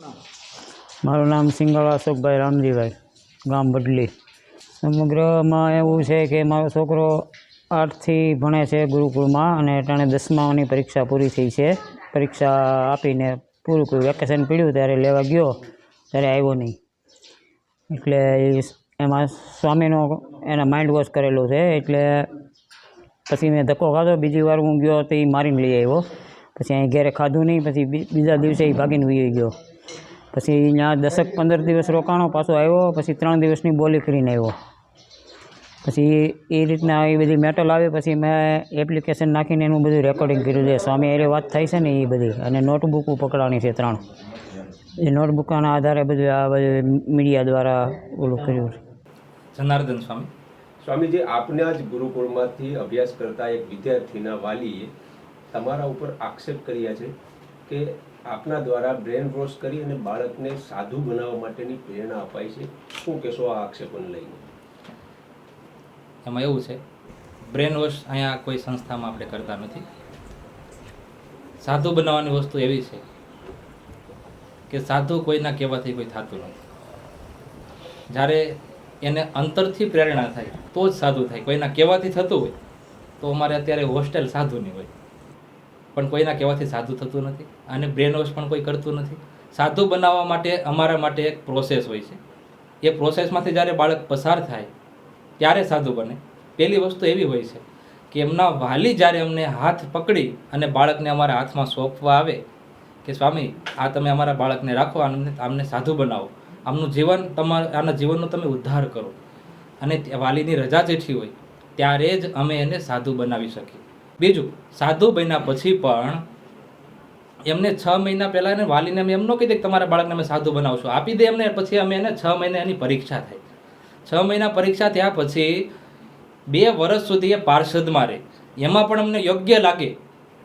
મારું નામ સિંગળ અશોકભાઈ રામજીભાઈ, ગામ બદલી. સમગ્રમાં એવું છે કે મારો છોકરો આઠથી ભણે છે ગુરુકુળમાં અને ટાણે દસમાની પરીક્ષા પૂરી થઈ છે. પરીક્ષા આપીને પૂરું કર્યું વેકેશન પડ્યું ત્યારે લેવા ગયો, ત્યારે આવ્યો નહીં. એટલે એમાં સ્વામીનો એના માઇન્ડ વોશ કરેલું છે, એટલે પછી મેં ધક્કો ખાધો. બીજી વાર હું ગયો તો એ મારીને લઈ આવ્યો. પછી અહીં ઘેરે ખાધું નહીં, પછી બીજા દિવસે એ ભાગીને વી ગયો. પછી ત્યાં દસક પંદર દિવસ રોકાણો પાછો આવ્યો પછી ત્રણ દિવસની બોલી કરીને આવ્યો. પછી એ રીતના એ બધી મેટલ આવી પછી મેં એપ્લિકેશન નાખીને એનું બધું રેકોર્ડિંગ કર્યું છે. સ્વામી એરે વાત થાય છે ને એ બધી. અને નોટબુક પકડવાની છે ત્રણ. એ નોટબુકના આધારે બધું આ બધું મીડિયા દ્વારા ઓલું કર્યું છે. જનાર્દન સ્વામી. સ્વામીજી આપના જ ગુરુકુળમાંથી અભ્યાસ કરતા એક વિદ્યાર્થીના વાલીએ તમારા ઉપર આક્ષેપ કર્યા છે કે આપના દ્વારા બ્રેન વોશ કરી અને બાળકને સાધુ બનાવવા માટેની પ્રેરણા અપાય છે. શું કહેશો આ આક્ષેપોને લઈને? એમાં એવું છે બ્રેન વોશ અહીંયા કોઈ સંસ્થામાં આપણે કરતા નથી. સાધુ બનાવવાની વસ્તુ એવી છે કે સાધુ કોઈના કહેવાથી કોઈ થતું નથી. જ્યારે એને અંતરથી પ્રેરણા થાય, તો જ સાધુ થાય. કોઈના કહેવાથી થતું હોય, તો અમારે અત્યારે હોસ્ટેલ સાધુની હોય. પણ કોઈના કહેવાથી સાદું થતું નથી અને બ્રેન વોશ પણ કોઈ કરતું નથી. સાધુ બનાવવા માટે અમારા માટે એક પ્રોસેસ હોય છે. એ પ્રોસેસમાંથી જ્યારે બાળક પસાર થાય, ત્યારે સાધુ બને. પહેલી વસ્તુ એવી હોય છે કે એમના વાલી જ્યારે અમને હાથ પકડી અને બાળકને અમારા હાથમાં સોંપવા આવે કે સ્વામી, આ તમે અમારા બાળકને રાખો આમને આમને સાધુ બનાવો. આમનું જીવન તમારા, આના જીવનનો તમે ઉદ્ધાર કરો. અને વાલીની રજા જેઠી હોય, ત્યારે જ અમે એને સાધુ બનાવી શકીએ. બીજું, સાધુ બન્યા પછી પણ એમને છ મહિના પહેલાં એને વાલીને અમે એમ ન કહી દે કે તમારા બાળકને અમે સાધુ બનાવશું. આપી દે એમને, પછી અમે એને છ મહિને એની પરીક્ષા થાય. છ મહિના પરીક્ષા થયા પછી બે વર્ષ સુધી એ પાર્ષદમાં રહે. એમાં પણ અમને યોગ્ય લાગે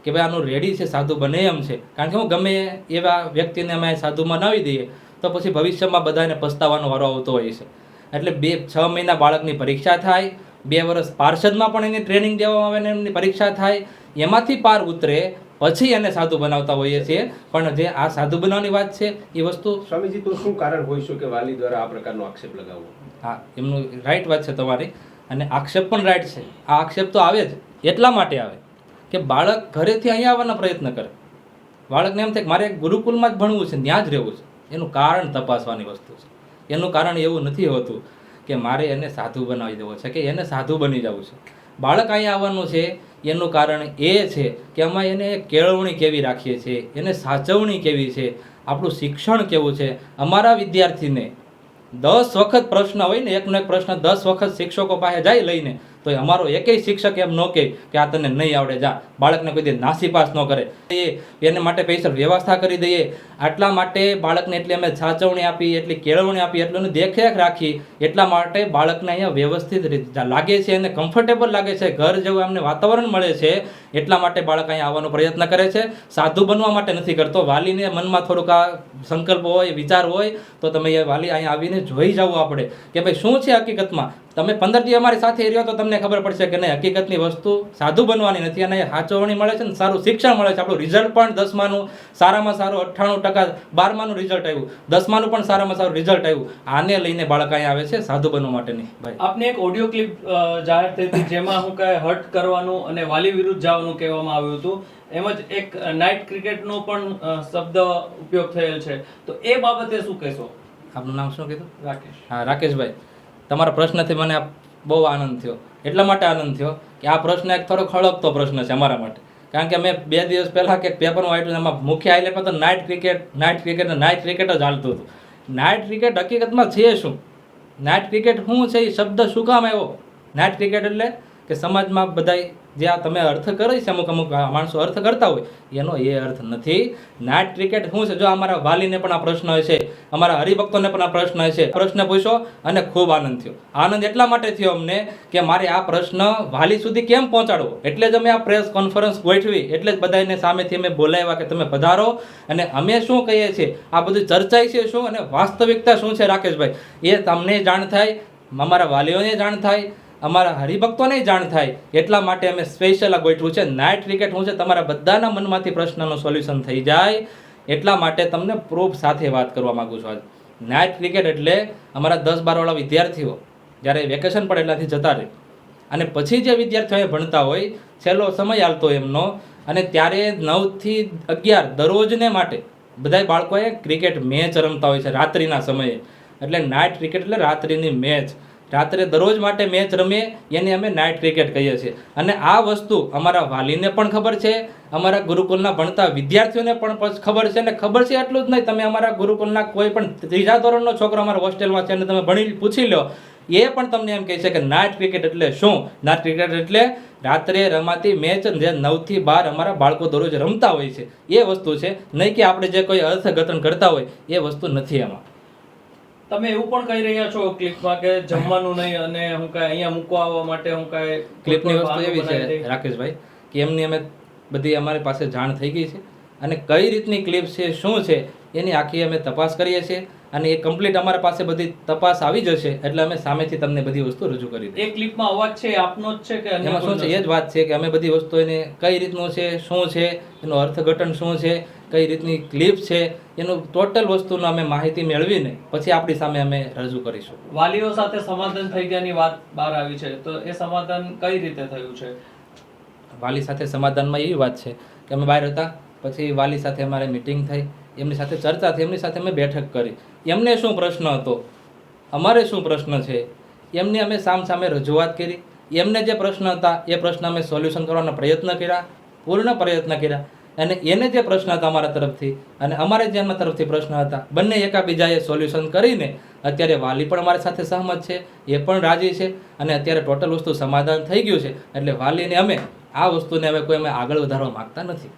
કે ભાઈ આનું રેડી છે, સાધુ બને એમ છે. કારણ કે હું ગમે એવા વ્યક્તિને અમે સાધુ બનાવી દઈએ, તો પછી ભવિષ્યમાં બધાને પસ્તાવાનો વારો આવતો હોય છે. એટલે બે, છ મહિના બાળકની પરીક્ષા થાય બે વર્ષ પાર્ષદમાં પણ એની ટ્રેનિંગ દેવામાં આવે ને એમની પરીક્ષા થાય એમાંથી પાર ઉતરે પછી એને સાધુ બનાવતા હોઈએ છીએ. પણ જે આ સાધુ બનાવવાની વાત છે એ વસ્તુ સ્વામીજી તો શું કારણ હોઈ શકે વાલી દ્વારા આ પ્રકારનો આક્ષેપ લગાવવો? હા એમનું રાઈટ વાત છે તમારી. અને આક્ષેપ પણ રાઈટ છે. આ આક્ષેપ તો આવે જ એટલા માટે આવે કે બાળક ઘરેથી અહીંયા આવવાનો પ્રયત્ન કરે. બાળકને એમ થાય કે મારે ગુરુકુલમાં જ ભણવું છે ત્યાં જ રહેવું છે. એનું કારણ તપાસવાની વસ્તુ છે. એનું કારણ એવું નથી હોતું કે મારે એને સાધુ બનાવી દેવો છે, કે એને સાધુ બની જવું છે. બાળક અહીંયા આવવાનું છે, એનું કારણ એ છે કે અમે એને કેળવણી કેવી રાખીએ છીએ, એને સાચવણી કેવી છે, આપણું શિક્ષણ કેવું છે. અમારા વિદ્યાર્થીને દસ વખત પ્રશ્ન હોય ને, એકનો એક પ્રશ્ન દસ વખત શિક્ષકો પાસે જાય લઈને તો એ અમારો એકેય શિક્ષક એમ ન કહે કે આ તને નહીં આવડે, જા. બાળકને કોઈ દે નાસી પાસ ન કરે. એ એને માટે પૈસા વ્યવસ્થા કરી દઈએ. આટલા માટે બાળકને એટલી અમે સાચવણી આપી, એટલી કેળવણી આપી એટલું દેખરેખ રાખી, એટલા માટે બાળકને અહીંયા વ્યવસ્થિત રીતે લાગે છે અને કમ્ફર્ટેબલ લાગે છે. ઘર જેવું એમને વાતાવરણ મળે છે, એટલા માટે બાળક અહીંયા આવવાનો પ્રયત્ન કરે છે. સાધુ બનવા માટે નથી કરતો. વાલીને મનમાં થોડુંક આ સંકલ્પ હોય, વિચાર હોય, તો તમે એ વાલી અહીંયા આવીને જોઈ જાવ આપણે. કે ભાઈ શું છે હકીકતમાં? તમે પંદર દિવસ અમારી સાથે રહ્યો તો તમને ખબર પડશે કે નહીં હકીકતની વસ્તુ સાધુ બનવાની નથી અને સાચવણી મળે છે ને સારું શિક્ષણ મળે છે. આપણું રિઝલ્ટ પણ દસમાનું સારામાં સારું અઠ્ઠાણું ટકા બારમાનું રિઝલ્ટ આવ્યું. દસમાનું પણ સારામાં સારું રિઝલ્ટ આવ્યું. આને લઈને બાળક અહીંયા આવે છે સાધુ બનવા માટેની. ભાઈ. આપને એક ઓડિયો ક્લિપ જાહેર થઈ હતી જેમાં હું કહે હર્ટ કરવાનું અને વાલી વિરુદ્ધ જવાનું કહેવામાં આવ્યું હતું. એમ જ એક નાઇટ ક્રિકેટનો પણ શબ્દ ઉપયોગ થયેલ છે. તો એ બાબતે શું કહેશો? આપનું નામ શું કીધું? રાકેશ. હા રાકેશભાઈ. તમારા પ્રશ્નથી મને બહુ આનંદ થયો. એટલા માટે આનંદ થયો કે આ પ્રશ્ન એક થોડો ખળકતો પ્રશ્ન છે અમારા માટે. કારણ કે મેં બે દિવસ પહેલાં કે પેપરમાં વાંચ્યું એમાં મુખ્ય હાઇલાઇટમાં તો night cricket night cricket night cricket જ હાલતું હતું. નાઇટ ક્રિકેટ હકીકતમાં છે શું? નાઇટ ક્રિકેટ શું છે એ શબ્દ શું કામ આવ્યો? નાઇટ ક્રિકેટ એટલે કે સમાજમાં બધાય જે આ તમે અર્થ કરે છે, અમુક અમુક માણસો અર્થ કરતા હોય, એનો એ અર્થ નથી. નાઇટ ક્રિકેટ શું છે? જો અમારા વાલીને પણ આ પ્રશ્ન હશે, અમારા હરિભક્તોને પણ આ પ્રશ્ન હશે. પ્રશ્ન પૂછો અને ખૂબ આનંદ થયો. આનંદ એટલા માટે થયો અમને કે મારે આ પ્રશ્ન વાલી સુધી કેમ પહોંચાડવો? એટલે જ અમે આ પ્રેસ કોન્ફરન્સ ગોઠવી, એટલે જ બધાને સામેથી અમે બોલાવ્યા કે તમે પધારો. અને અમે શું કહીએ છીએ? આ બધું ચર્ચાય છે શું? અને વાસ્તવિકતા શું છે, રાકેશભાઈ? એ તમને જાણ થાય, અમારા વાલીઓને જાણ થાય અમારા હરિભક્તોને જાણ થાય એટલા માટે અમે સ્પેશિયલ આ ગોઠવું છે. નાઇટ ક્રિકેટ શું છે તમારા બધાના મનમાંથી પ્રશ્નનું સોલ્યુશન થઈ જાય એટલા માટે તમને પ્રૂફ સાથે વાત કરવા માગું છું આજ. નાઇટ ક્રિકેટ એટલે અમારા દસ બારવાળા વિદ્યાર્થીઓ જ્યારે વેકેશન પડે એટલાથી જતા રહે અને પછી જે વિદ્યાર્થીઓ ભણતા હોય છેલ્લો સમય આવતો એમનો અને ત્યારે નવથી અગિયાર દરરોજને માટે બધાય બાળકોએ ક્રિકેટ મેચ રમતા હોય છે રાત્રિના સમયે. એટલે નાઇટ ક્રિકેટ એટલે રાત્રિની મેચ રાત્રે દરરોજ માટે મેચ રમીએ, એને અમે નાઇટ ક્રિકેટ કહીએ છીએ. અને આ વસ્તુ અમારા વાલીને પણ ખબર છે, અમારા ગુરુકુલના ભણતા વિદ્યાર્થીઓને પણ ખબર છે, અને ખબર છે એટલું જ નહીં, તમે અમારા ગુરુકુલના કોઈ પણ ત્રીજા ધોરણનો છોકરો અમારા હોસ્ટેલમાં છે અને તમે ભણી પૂછી લો, એ પણ તમને એમ કહે છે કે નાઇટ ક્રિકેટ એટલે શું? નાઇટ ક્રિકેટ એટલે રાત્રે રમાતી મેચ જે નવથી બાર અમારા બાળકો દરરોજ રમતા હોય છે. એ વસ્તુ છે. નહીં કે આપણે જે કોઈ અર્થઘટન કરતા હોય, એ વસ્તુ નથી એમાં. તમે એવું પણ કહી રહ્યા છો ક્લિપમાં કે જમવાનું નહીં અને હું કાંઈ અહીંયા મૂકવા આવવા માટે હું કાંઈ ક્લિપની વસ્તુ એવી છે રાકેશભાઈ કે એમની અમે બધી અમારી પાસે જાણ થઈ ગઈ છે. અને કઈ રીતની ક્લિપ છે શું છે એની આખી અમે તપાસ કરીએ છીએ. અને એ કમ્પ્લીટ અમારા પાસે બધી તપાસ આવી જશે એટલે અમે સામેથી તમને બધી વસ્તુ રજૂ કરી એ ક્લિપમાં અવાજ છે આપનો જ છે કે એમાં શું છે? એ જ વાત છે કે અમે બધી વસ્તુ એને કઈ રીતનું છે શું છે એનું અર્થઘટન શું છે કઈ રીતની ક્લિપ છે એનું ટોટલ વસ્તુનો અમે માહિતી મેળવીને પછી આપણી સામે અમે રજૂ કરીશું. વાલીઓ સાથે સમાધાન થઈ ગયાની વાત બહાર આવી છે તો એ સમાધાન કઈ રીતે થયું છે? વાલી સાથે સમાધાનમાં એવી વાત છે કે અમે બહાર હતા પછી વાલી સાથે અમારે મિટિંગ થઈ એમની સાથે ચર્ચા થઈ એમની સાથે અમે બેઠક કરી. એમને શું પ્રશ્ન હતો? અમારે શું પ્રશ્ન છે? એમની અમે સામ સામે રજૂઆત કરી. એમને જે પ્રશ્ન હતા એ પ્રશ્ન અમે સોલ્યુશન કરવાના પ્રયત્ન કર્યા પૂર્ણ પ્રયત્ન કર્યા. અને એને જે પ્રશ્ન હતા અમારા તરફથી, અને અમારે જે એમના તરફથી પ્રશ્ન હતા, બંને એકાબીજાએ સોલ્યુશન કરીને અત્યારે વાલી પણ અમારી સાથે સહમત છે, એ પણ રાજી છે, અને અત્યારે ટોટલ વસ્તુ સમાધાન થઈ ગયું છે, એટલે વાલીને અમે આ વસ્તુને અમે કોઈ અમે આગળ વધારવા માંગતા નથી.